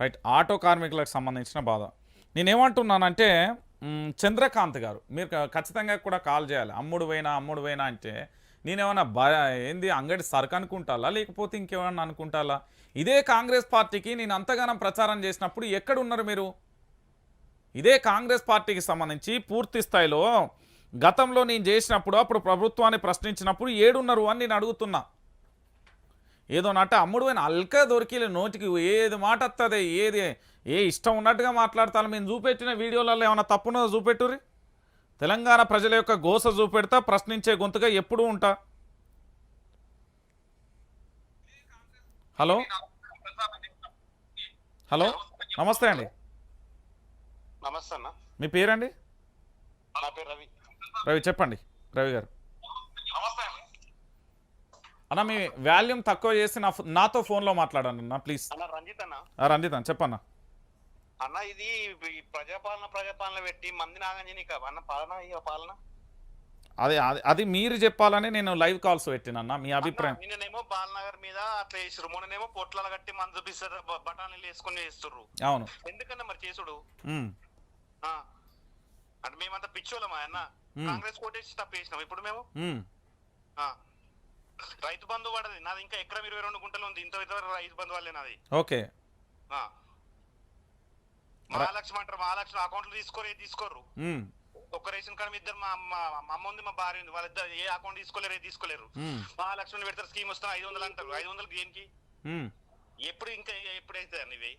Right auto కార్మికులకు సంబంధించిన బాధ. నేనేమంటున్నానంటే చంద్రకాంత్ గారు మీరు ఖచ్చితంగా కూడా కాల్ చేయాలి. అమ్ముడు పోయినా అమ్ముడు పోయినా అంటే నేనేమన్నా బ ఏంది అంగడి సరుకు అనుకుంటాలా? లేకపోతే ఇంకేమన్నా అనుకుంటాలా? ఇదే కాంగ్రెస్ పార్టీకి నేను అంతగానం ప్రచారం చేసినప్పుడు ఎక్కడ ఉన్నారు మీరు? ఇదే కాంగ్రెస్ పార్టీకి సంబంధించి పూర్తి స్థాయిలో గతంలో నేను చేసినప్పుడు అప్పుడు ప్రభుత్వాన్ని ప్రశ్నించినప్పుడు ఏడున్నారు అని నేను అడుగుతున్నా. ఏదో నట్ట అమ్ముడు పోయిన అల్కా దొరికి నోటికి. ఏది మాట వస్తుంది ఏది? ఏ ఇష్టం ఉన్నట్టుగా మాట్లాడతాను. మేము చూపెట్టిన వీడియోలలో ఏమైనా తప్పున్నదో చూపెట్టుర్రి. తెలంగాణ ప్రజల యొక్క గోస చూపెడతా ప్రశ్నించే గొంతుగా ఎప్పుడూ ఉంటా. హలో? హలో? నమస్తే అండి. నమస్తే అన్న. మీ పేరండి? రవి. రవి చెప్పండి. రవి గారు. అన్న మీ వాల్యూమ్ తక్కువ చేసి నా నాతో ఫోన్లో మాట్లాడండి అన్న ప్లీజ్. రంజిత్ అన్న. రంజిత్ అన్న చెప్పన్న. అన్న ఇది ప్రజాపాలన ప్రజాపాలన పెట్టి మంది నాగంజని అన్న పాలన పాలన? అది అది- అది మీరు చెప్పాలని నేను లైవ్ కాల్స్ పెట్టినన్న మీ అభిప్రాయం. అన్న, నిన్ననేమో బాలనగర్ మీద అట్లా వేసారు మొన్ననేమో పొట్లాలు కట్టి మందు చూపిస్తారు బఠానీలు వేసుకుని వేస్తుర్రు అవును. ఎందుకన్నా మరి చేసుడు. అంటే మేమంతా పిచ్చోళ్ళమా అన్న. కాంగ్రెస్ కోటేసి తప్పు వేసినాం ఇప్పుడు మేము. రైతు బంధు పడది. నాది ఇంకా ఎకరం ఇరవై రెండు గుంటలు ఉంది. ఇంత ఇంతవరకు రైతు బంధు వాళ్ళే నాది. ఓకే. ఆ. మహాలక్ష్మి అంటారు. మహాలక్ష్మి అకౌంట్లు తీసుకోరు ఏది తీసుకోరు. ఒక్క రేషన్ కార్డు మీ ఇద్దరు మా మా మా అమ్మ ఉంది మా భార్య ఉంది. వాళ్ళిద్దరు ఏ అకౌంట్ తీసుకోలేరు ఏది తీసుకోలేరు. మహాలక్ష్మి పెడతారు. స్కీమ్ వస్తే ఐదు వందలు అంటారు. ఐదు వందలు దేనికి? ఎప్పుడు ఇంకా ఎప్పుడైతే అన్న ఇవి?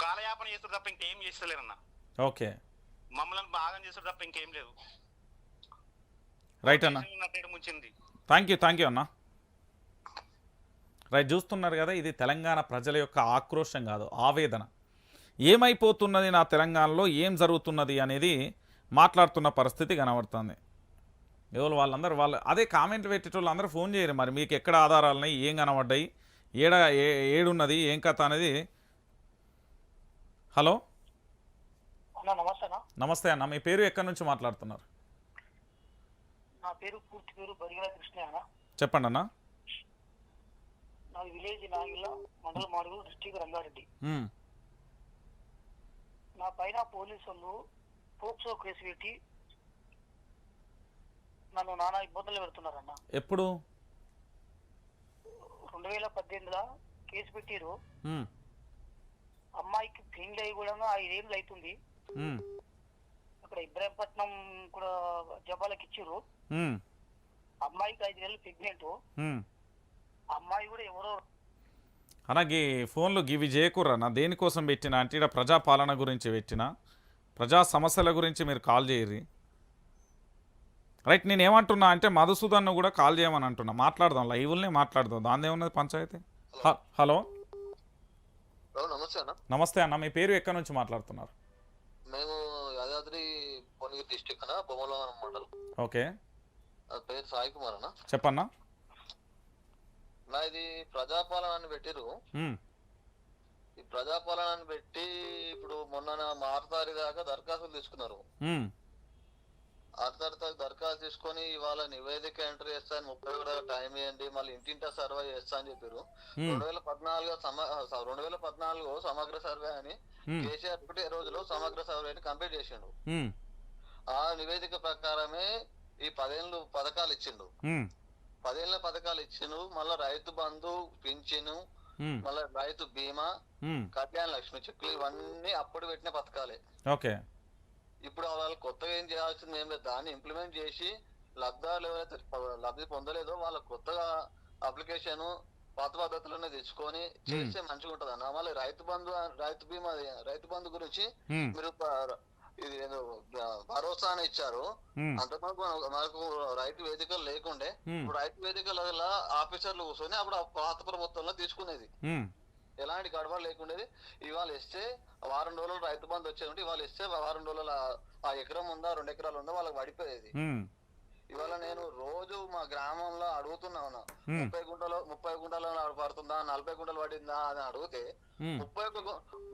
కాలయాపన చేస్తారు తప్ప ఇంకేం చేస్తలేరన్న ఓకే. మమ్మల్ని బాగా చేస్తారు తప్ప ఇంకేం లేదు. రైట్ అన్న. ముంచింది థ్యాంక్ యూ థ్యాంక్ యూ అన్న. రైట్ చూస్తున్నారు కదా ఇది తెలంగాణ ప్రజల యొక్క ఆక్రోశం కాదు ఆవేదన. ఏమైపోతున్నది నా తెలంగాణలో ఏం జరుగుతున్నది అనేది మాట్లాడుతున్న పరిస్థితి కనబడుతుంది. ఎవరు వాళ్ళందరూ వాళ్ళు అదే కామెంట్ పెట్టేటోళ్ళు అందరూ ఫోన్ చేయరు మరి మీకు ఎక్కడ ఆధారాలు ఉన్నాయి ఏం కనబడ్డాయి ఏడ ఏడున్నది ఏం కథ అనేది. హలో నమస్తే అన్న. నమస్తే అన్న మీ పేరు ఎక్కడి నుంచి మాట్లాడుతున్నారు? పేరు పూర్తి పేరు బరిగల కృష్ణ అన్న. చెప్పండి అన్న. నాది విలేజ్ నాగిల్ల మండల మాడుగు డిస్టిక్ రంగారెడ్డి. నా పైన పోలీసు వాళ్ళు పోక్సో కేసు పెట్టి నన్ను నానా ఇబ్బందులు పెడుతున్నారన్న. ఎప్పుడు? రెండు వేల పద్దెనిమిదిలో కేసు పెట్టిరు అమ్మాయికి పెళ్ళి అయి కూడా ఐదేళ్ళు అవుతుంది. అక్కడ ఇబ్రాహీంపట్నం కూడా ఇచ్చిర్రు. ఉమ్, అమ్మాయికి ఐదు నెలలు ప్రెగ్నెంట్. అమ్మాయి కూడా ఎవరో అన్న గీ ఫోన్లు గివి చేయకుర్రా. నా దేనికోసం పెట్టినా? అంటే ఇక్కడ ప్రజాపాలన గురించి పెట్టినా? ప్రజా సమస్యల గురించి మీరు కాల్ చేయరి రైట్ నేను ఏమంటున్నా అంటే మధుసూదన్ను కూడా కాల్ చేయమని అంటున్నా. మాట్లాడదాం లైవ్లనే మాట్లాడదాం. దాని ఏమున్నది పంచాయతీ? హ- హలో? హలో నమస్తే అన్న. నమస్తే అన్న. మీ పేరు ఎక్కడి నుంచి మాట్లాడుతున్నారు? మేము యాదాద్రి భువనగిరి డిస్టిక్ అన్న బొమ్మలవరం మండలం. ఓకే. పేరు సాయి కుమార్ అన్న చెప్పన్నా. నా ఇది ప్రజాపాలన అని పెట్టిరు ఈ ప్రజాపాలన అని పెట్టి ఇప్పుడు మొన్న ఆరు తారీఖు దాకా దరఖాస్తులు తీసుకున్నారు. దాకా దరఖాస్తు తీసుకొని ఇవాళ నివేదిక ఎంటర్ చేస్తాను ముప్పై కూడా టైం ఇవ్వండి మళ్ళీ ఇంటింటా సర్వే చేస్తా అని చెప్పారు రెండు వేల పద్నాలుగు రెండు వేల పద్నాలుగు సమగ్ర సర్వే అని కేసీఆర్ ఒకటే రోజులో సమగ్ర సర్వేని కంప్లీట్ చేసిండు. ఆ నివేదిక ప్రకారమే ఈ పదేళ్ళు పథకాలు ఇచ్చిండు. పదేళ్ళ పథకాలు ఇచ్చిండు. మళ్ళా రైతు బంధు పింఛను మళ్ళా రైతు బీమా కళ్యాణ లక్ష్మి చెక్కులు ఇవన్నీ అప్పుడు పెట్టిన పథకాలే. ఓకే. ఇప్పుడు వాళ్ళు కొత్తగా ఏం చేయాల్సింది ఏం లేదు. దాన్ని ఇంప్లిమెంట్ చేసి లబ్ధాలు ఎవరైతే ప- లబ్ధి పొందలేదో వాళ్ళ కొత్తగా అప్లికేషన్ పాత పద్ధతిలోనే తెచ్చుకొని చేస్తే మంచిగా ఉంటది అన్న. మళ్ళీ రైతు బంధు రైతు బీమా రైతు బంధు గురించి మీరు ఇది ఏదో భరోసా అని ఇచ్చారు. అంతకుముందు మనకు- రైతు వేదికలు లేకుండే. ఇప్పుడు రైతు వేదికల ఆఫీసర్లు కూర్చొని అప్పుడు పాత ప్రభుత్వంలో తీసుకునేది. ఎలాంటి గడబడ లేకుండేది. ఇవాళ ఇస్తే వారం రోజులు రైతు బంధు వచ్చేది ఇవాళ ఇస్తే వారం రోజుల ఆ ఎకరం ఉందా రెండు ఎకరాలు ఉందా వాళ్ళకి పడిపోయేది. ఇవాళ నేను రోజు మా గ్రామంలో అడుగుతున్నా ఉన్నా ఉమ్, ముప్పై గుంటలు ముప్పై గుంటలు పడుతుందా నలభై గుంటలు పడిందా అని అడిగితే ముప్పై ఒక్క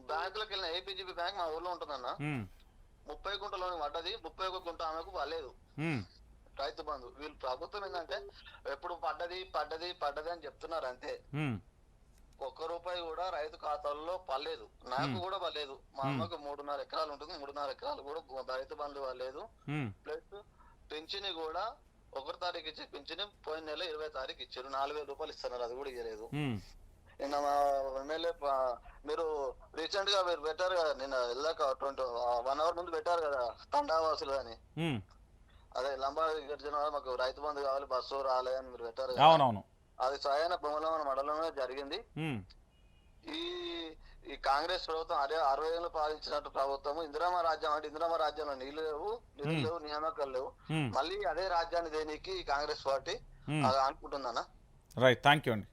బ్యాంకులకు వెళ్ళిన ఏపీజీపీ బ్యాంక్ మా ఊర్లో ఉంటుందన్న. ముప్పై గుంటలోని పడ్డది ముప్పై ఒక్క గుంట ఆమెకు పడలేదు. రైతు బంధు వీళ్ళు ప్రభుత్వం ఏంటంటే ఎప్పుడు పడ్డది పడ్డది పడ్డది అని చెప్తున్నారు అంతే. ఒక్క రూపాయి కూడా రైతు ఖాతాల్లో పడలేదు. నాకు కూడా పడలేదు. మా అమ్మకు మూడున్నర ఎకరాలు ఉంటుంది మూడున్నర ఎకరాలు కూడా రైతు బంధు పడలేదు. ప్లస్ పింఛని కూడా ఒకటి తారీఖు ఇచ్చే పింఛని పోయిన నెల ఇరవై తారీఖు ఇచ్చారు. నాలుగు వేల రూపాయలు ఇస్తున్నారు అది కూడా ఇవ్వలేదు నిన్న మా ఎమ్మెల్యే మీరు రీసెంట్గా మీరు పెట్టారు కదా నిన్న వెళ్ళాక ట్వంటీ వన్ అవర్ ముందు పెట్టారు కదా తండావాసులు అని. అదే లంబా గిరిజన మాకు రైతు బంధు కావాలి బస్సు రాలే అని మీరు పెట్టారు అవునవును. అది స్వయాన బొమ్మలమ్మ మండలంలో జరిగింది. ఈ ఈ కాంగ్రెస్ ప్రభుత్వం అదే అరవై ఏళ్ళు పాలించినట్టు ప్రభుత్వం ఇందిరామ రాజ్యం అంటే ఇందిరామ రాజ్యంలో నీళ్ళు లేవు నిధులు లేవు నియామకాలు లేవు. మళ్ళీ అదే రాజ్యాన్ని దేనికి కాంగ్రెస్ పార్టీ అనుకుంటుందన్నా? రైట్. థ్యాంక్ యూ అండి.